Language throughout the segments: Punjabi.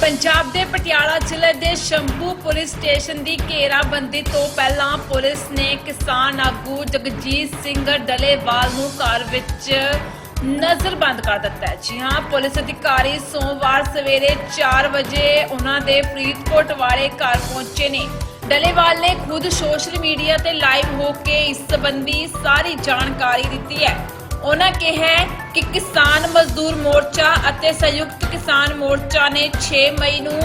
ਪੰਜਾਬ ਦੇ ਪਟਿਆਲਾ ਜ਼ਿਲ੍ਹੇ ਦੇ ਸ਼ੰਭੂ ਪੁਲਿਸ ਸਟੇਸ਼ਨ ਦੀ ਘੇਰਾਬੰਦੀ ਤੋਂ ਪਹਿਲਾਂ ਪੁਲਿਸ ਨੇ ਕਿਸਾਨ ਆਗੂ ਜਗਜੀਤ ਸਿੰਘ ਡਲੇਵਾਲ ਨੂੰ ਘਰ ਵਿੱਚ ਨਜ਼ਰਬੰਦ ਕਰ ਦਿੱਤਾ ਹੈ। ਜੀ ਹਾਂ, ਪੁਲਿਸ ਅਧਿਕਾਰੀ ਸੋਮਵਾਰ ਸਵੇਰੇ 4 ਵਜੇ ਉਹਨਾਂ ਦੇ ਫਰੀਦਕੋਟ ਵਾਲੇ ਘਰ ਪਹੁੰਚੇ ਨੇ। ਡਲੇਵਾਲ ਨੇ ਖੁਦ ਸੋਸ਼ਲ ਮੀਡੀਆ ਤੇ ਲਾਈਵ ਹੋ ਕੇ ਇਸ ਸੰਬੰਧੀ ਸਾਰੀ ਜਾਣਕਾਰੀ ਦਿੱਤੀ ਹੈ। ਉਹਨਾਂ ਕਿਹਾ ਕਿ ਕਿਸਾਨ ਮਜ਼ਦੂਰ ਮੋਰਚਾ ਅਤੇ ਸੰਯੁਕਤ ਕਿਸਾਨ ਮੋਰਚਾ ਨੇ 6 ਮਈ ਨੂੰ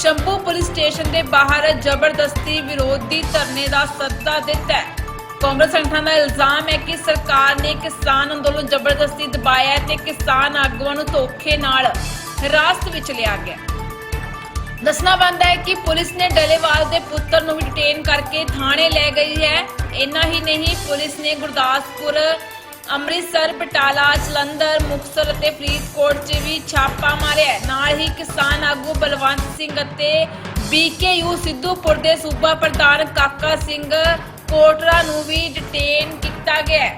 ਸ਼ੰਭੂ ਪੁਲਿਸ ਸਟੇਸ਼ਨ ਦੇ ਬਾਹਰ ਜ਼ਬਰਦਸਤੀ ਵਿਰੋਧੀ ਧਰਨੇ ਦਾ ਸੱਦਾ ਦਿੱਤਾ ਹੈ। ਕਾਂਗਰਸ ਸੰਗਠਨ ਦਾ ਇਲਜ਼ਾਮ ਹੈ ਕਿ ਸਰਕਾਰ ਨੇ ਕਿਸਾਨ ਅੰਦੋਲਨ ਜ਼ਬਰਦਸਤੀ ਦਬਾਇਆ ਤੇ ਕਿਸਾਨ ਆਗੂਆਂ ਨੂੰ ਧੋਖੇ ਨਾਲ ਹਿਰਾਸਤ ਵਿੱਚ ਲਿਆ ਗਿਆ ਦੱਸਣਾ ਬਣਦਾ ਹੈ ਕਿ ਪੁਲਿਸ ਨੇ ਡਲੇਵਾਲ ਦੇ ਪੁੱਤਰ ਨੂੰ ਵੀ ਡਿਟੇਨ ਕਰਕੇ ਥਾਣੇ ਲੈ ਗਈ ਹੈ। ਇੰਨਾ ਹੀ ਨਹੀਂ, ਪੁਲਿਸ ਨੇ ਗੁਰਦਾਸਪੁਰ ਅੰਮ੍ਰਿਤਸਰ, ਬਟਾਲਾ, ਜਲੰਧਰ, ਮੁਕਤਸਰ ਅਤੇ ਫਰੀਦਕੋਟ 'ਚ ਵੀ ਛਾਪਾ ਮਾਰਿਆ ਨਾਲ ਹੀ ਕਿਸਾਨ ਆਗੂ ਬਲਵੰਤ ਸਿੰਘ ਅਤੇ ਬੀਕੇਯੂ ਸਿੱਧੂਪੁਰ ਦੇ ਸੂਬਾ ਪ੍ਰਧਾਨ ਕਾਕਾ ਸਿੰਘ ਕੋਟਰਾ ਨੂੰ ਵੀ ਡਿਟੇਨ ਕੀਤਾ ਗਿਆ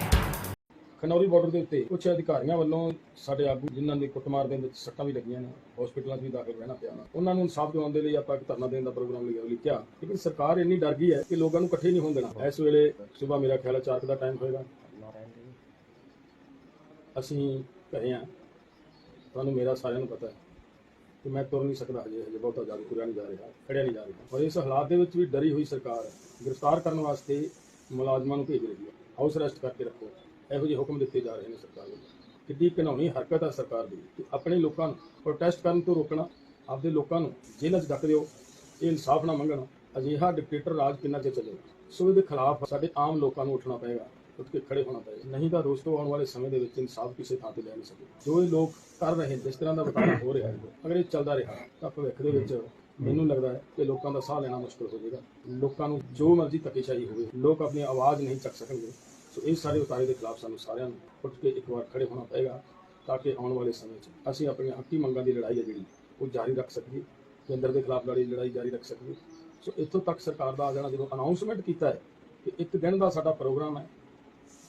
ਖਨੌਰੀ ਬਾਰਡਰ ਦੇ ਉੱਤੇ ਕੁਝ ਅਧਿਕਾਰੀਆਂ ਵੱਲੋਂ ਸਾਡੇ ਆਗੂ ਜਿਨ੍ਹਾਂ ਦੀ ਕੁੱਟਮਾਰ ਦੇ ਵਿੱਚ ਸੱਟਾਂ ਵੀ ਲੱਗੀਆਂ ਨੇ ਹਸਪੀਟਲਾਂ 'ਚ ਵੀ ਦਾਖਲ ਰਹਿਣਾ ਪਿਆ ਉਹਨਾਂ ਨੂੰ ਇਨਸਾਫ ਦਿਵਾਉਣ ਦੇ ਲਈ ਆਪਾਂ ਇੱਕ ਧਰਨਾ ਦੇਣ ਦਾ ਪ੍ਰੋਗਰਾਮ ਲਿਆ ਲਿਖਿਆ। ਲੇਕਿਨ ਸਰਕਾਰ ਇੰਨੀ ਡਰ ਗਈ ਹੈ ਕਿ ਲੋਕਾਂ ਨੂੰ ਇਕੱਠੇ ਨਹੀਂ ਹੋਣ ਦੇਣਾ। ਇਸ ਵੇਲੇ ਸਵੇਰ ਮੇਰਾ ਖਿਆਲ ਹੈ 4 ਦਾ ਟਾਈਮ ਹੋਏਗਾ। ਅਸੀਂ ਘਰੇ ਆ ਤੁਹਾਨੂੰ ਮੇਰਾ ਸਾਰਿਆਂ ਨੂੰ ਪਤਾ ਹੈ ਕਿ ਮੈਂ ਤੁਰ ਨਹੀਂ ਸਕਦਾ ਹਜੇ ਹਜੇ ਬਹੁਤਾ ਜ਼ਿਆਦਾ ਤੁਰਿਆ ਨਹੀਂ ਜਾ ਰਿਹਾ, ਖੜਿਆ ਨਹੀਂ ਜਾ ਰਿਹਾ। ਪਰ ਇਸ ਹਾਲਾਤ ਦੇ ਵਿੱਚ ਵੀ ਡਰੀ ਹੋਈ ਸਰਕਾਰ ਗ੍ਰਿਫਤਾਰ ਕਰਨ ਵਾਸਤੇ ਮੁਲਾਜ਼ਮਾਂ ਨੂੰ ਭੇਜ ਰਹੀ ਹੈ। ਹਾਊਸ ਅਰੈਸਟ ਕਰਕੇ ਰੱਖੋ। ਇਹੋ ਜਿਹੇ ਹੁਕਮ ਦਿੱਤੇ ਜਾ ਰਹੇ ਨੇ ਸਰਕਾਰ ਵੱਲੋਂ। ਕਿੱਡੀ ਘਿਨਾਉਣੀ ਹਰਕਤ ਹੈ ਸਰਕਾਰ ਦੀ ਕਿ ਆਪਣੇ ਲੋਕਾਂ ਨੂੰ ਪ੍ਰੋਟੈਸਟ ਕਰਨ ਤੋਂ ਰੋਕਣਾ, ਆਪਦੇ ਲੋਕਾਂ ਨੂੰ ਜੇਲ੍ਹਾਂ 'ਚ ਡੱਕ ਦਿਓ, ਇਹ ਇਨਸਾਫ ਨਾ ਮੰਗਣ, ਅਜਿਹਾ ਡਿਕਟੇਟਰ ਰਾਜ ਕਿੰਨਾ ਚਿਰ ਚੱਲੇਗਾ? ਸੋ ਇਹਦੇ ਖਿਲਾਫ ਸਾਡੇ ਆਮ ਲੋਕਾਂ ਨੂੰ ਉੱਠਣਾ ਪਏਗਾ। ਉੱਠ ਕੇ ਖੜੇ ਹੋਣਾ ਪਏਗਾ। ਨਹੀਂ ਤਾਂ ਦੋਸਤੋ ਆਉਣ ਵਾਲੇ ਸਮੇਂ ਦੇ ਵਿੱਚ ਇਨਸਾਫ ਕਿਸੇ ਥਾਂ ਤੇ ਲੈ ਨਹੀਂ ਸਕੇ ਜੋ ਇਹ ਲੋਕ ਕਰ ਰਹੇ ਜਿਸ ਤਰ੍ਹਾਂ ਦਾ ਵਰਤਾਰਾ ਹੋ ਰਿਹਾ ਹੈ, ਅਗਰ ਇਹ ਚੱਲਦਾ ਰਿਹਾ, ਤਾਂ ਭਵਿੱਖ ਦੇ ਵਿੱਚ ਮੈਨੂੰ ਲੱਗਦਾ ਹੈ ਕਿ ਲੋਕਾਂ ਦਾ ਸਾਹ ਲੈਣਾ ਮੁਸ਼ਕਲ ਹੋ ਜਾਏਗਾ। ਲੋਕਾਂ ਨੂੰ ਜੋ ਮਰਜ਼ੀ ਧੱਕੇਸ਼ਾਹੀ ਹੋਵੇ, ਲੋਕ ਆਪਣੀ ਆਵਾਜ਼ ਨਹੀਂ ਚੱਕ ਸਕਣਗੇ। ਸੋ ਇਹ ਸਾਰੇ ਉਤਾਰੇ ਦੇ ਖਿਲਾਫ ਸਾਨੂੰ ਸਾਰਿਆਂ ਨੂੰ ਉੱਠ ਕੇ ਇੱਕ ਵਾਰ ਖੜੇ ਹੋਣਾ ਪਏਗਾ, ਤਾਂ ਕਿ ਆਉਣ ਵਾਲੇ ਸਮੇਂ 'ਚ ਅਸੀਂ ਆਪਣੀਆਂ ਹੱਕੀ ਮੰਗਾਂ ਦੀ ਲੜਾਈ ਹੈ ਜਿਹੜੀ, ਉਹ ਜਾਰੀ ਰੱਖ ਸਕੀਏ, ਕੇਂਦਰ ਦੇ ਖਿਲਾਫ ਲੜੀ, ਲੜਾਈ ਜਾਰੀ ਰੱਖ ਸਕੀਏ। ਸੋ ਇੱਥੋਂ ਤੱਕ ਸਰਕਾਰ ਦਾ ਆ ਜਾਣਾ, ਜਦੋਂ ਅਨਾਉਂਸਮੈਂਟ ਕੀਤਾ ਹੈ ਕਿ ਇੱਕ ਦਿਨ ਦਾ ਸਾਡਾ ਪ੍ਰੋਗਰਾਮ ਹੈ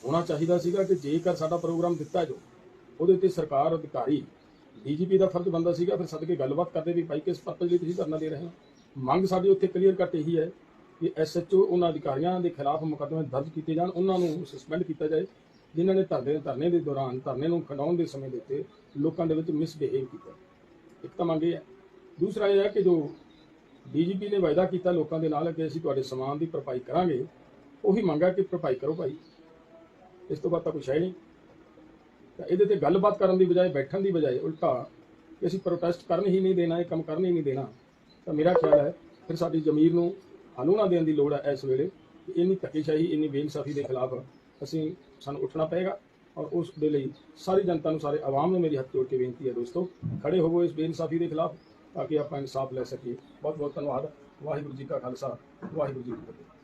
ਹੋਣਾ ਚਾਹੀਦਾ ਸੀਗਾ ਕਿ ਜੇਕਰ ਸਾਡਾ ਪ੍ਰੋਗਰਾਮ ਦਿੱਤਾ ਜੋ ਉਹਦੇ ਤੇ ਸਰਕਾਰ, ਅਧਿਕਾਰੀ, ਡੀਜੀਪੀ ਦਾ ਫਰਜ਼ ਬੰਦਾ ਸੀਗਾ, ਫਿਰ ਸਦਕੇ ਗੱਲਬਾਤ ਕਰਦੇ ਵੀ ਭਾਈ ਕਿਸ ਪਰਪਸ ਲਈ ਤੁਸੀਂ ਧਰਨਾ ਦੇ ਰਹੇ ਹੋ? ਮੰਗ ਸਾਡੀ ਉੱਥੇ ਕਲੀਅਰ ਕੱਟ ਇਹੀ ਹੈ ਕਿ ਐਸਐਚਓ ਉਹਨਾਂ ਅਧਿਕਾਰੀਆਂ ਦੇ ਖਿਲਾਫ ਮੁਕੱਦਮੇ ਦਰਜ ਕੀਤੇ ਜਾਣ, ਉਹਨਾਂ ਨੂੰ ਸਸਪੈਂਡ ਕੀਤਾ ਜਾਏ, ਜਿਨ੍ਹਾਂ ਨੇ ਧਰਨੇ ਧਰਨੇ ਦੇ ਦੌਰਾਨ ਧਰਨੇ ਨੂੰ ਖੰਡਾਉਣ ਦੇ ਸਮੇਂ ਦੇ ਉੱਤੇ ਲੋਕਾਂ ਦੇ ਵਿੱਚ ਮਿਸਬਿਹੇਵ ਕੀਤਾ। ਇੱਕ ਤਾਂ ਮੰਗ ਇਹ ਹੈ। ਦੂਸਰਾ ਇਹ ਹੈ ਕਿ ਜੋ ਡੀਜੀਪੀ ਨੇ ਵਾਅਦਾ ਕੀਤਾ ਲੋਕਾਂ ਦੇ ਨਾਲ ਕਿ ਅਸੀਂ ਤੁਹਾਡੇ ਸਮਾਨ ਦੀ ਭਰਪਾਈ ਕਰਾਂਗੇ, ਉਹੀ ਮੰਗਾ ਕਿ ਭਰਪਾਈ ਕਰੋ ਭਾਈ। ਇਸ ਤੋਂ ਬਾਅਦ ਤਾਂ ਕੁਛ ਹੈ ਨਹੀਂ। ਤਾਂ ਇਹਦੇ ਤੇ ਗੱਲਬਾਤ ਕਰਨ ਦੀ ਬਜਾਏ, ਬੈਠਣ ਦੀ ਬਜਾਏ ਉਲਟਾ ਕਿ ਅਸੀਂ ਪ੍ਰੋਟੈਸਟ ਕਰਨ ਹੀ ਨਹੀਂ ਦੇਣਾ, ਇਹ ਕੰਮ ਕਰਨ ਹੀ ਨਹੀਂ ਦੇਣਾ। ਤਾਂ ਮੇਰਾ ਖਿਆਲ ਹੈ, ਫਿਰ ਸਾਡੀ ਜ਼ਮੀਰ ਨੂੰ ਹਲੂਣਾ ਦੇਣ ਦੀ ਲੋੜ ਹੈ ਇਸ ਵੇਲੇ ਇੰਨੀ ਧੱਕੇਸ਼ਾਹੀ, ਇੰਨੀ ਬੇਇਨਸਾਫੀ ਦੇ ਖਿਲਾਫ ਅਸੀਂ, ਸਾਨੂੰ ਉੱਠਣਾ ਪਏਗਾ ਔਰ ਉਸ ਦੇ ਲਈ ਸਾਰੀ ਜਨਤਾ ਨੂੰ, ਸਾਰੇ ਆਵਾਮ ਨੂੰ ਮੇਰੀ ਹੱਥ ਜੋੜ ਕੇ ਬੇਨਤੀ ਹੈ ਦੋਸਤੋ, ਖੜੇ ਹੋਵੋ ਇਸ ਬੇਇਨਸਾਫੀ ਦੇ ਖਿਲਾਫ ਤਾਂ ਕਿ ਆਪਾਂ ਇਨਸਾਫ ਲੈ ਸਕੀਏ। ਬਹੁਤ ਬਹੁਤ ਧੰਨਵਾਦ। ਵਾਹਿਗੁਰੂ ਜੀ ਕਾ ਖਾਲਸਾ, ਵਾਹਿਗੁਰੂ ਜੀ ਕੀ ਫਤਿਹ।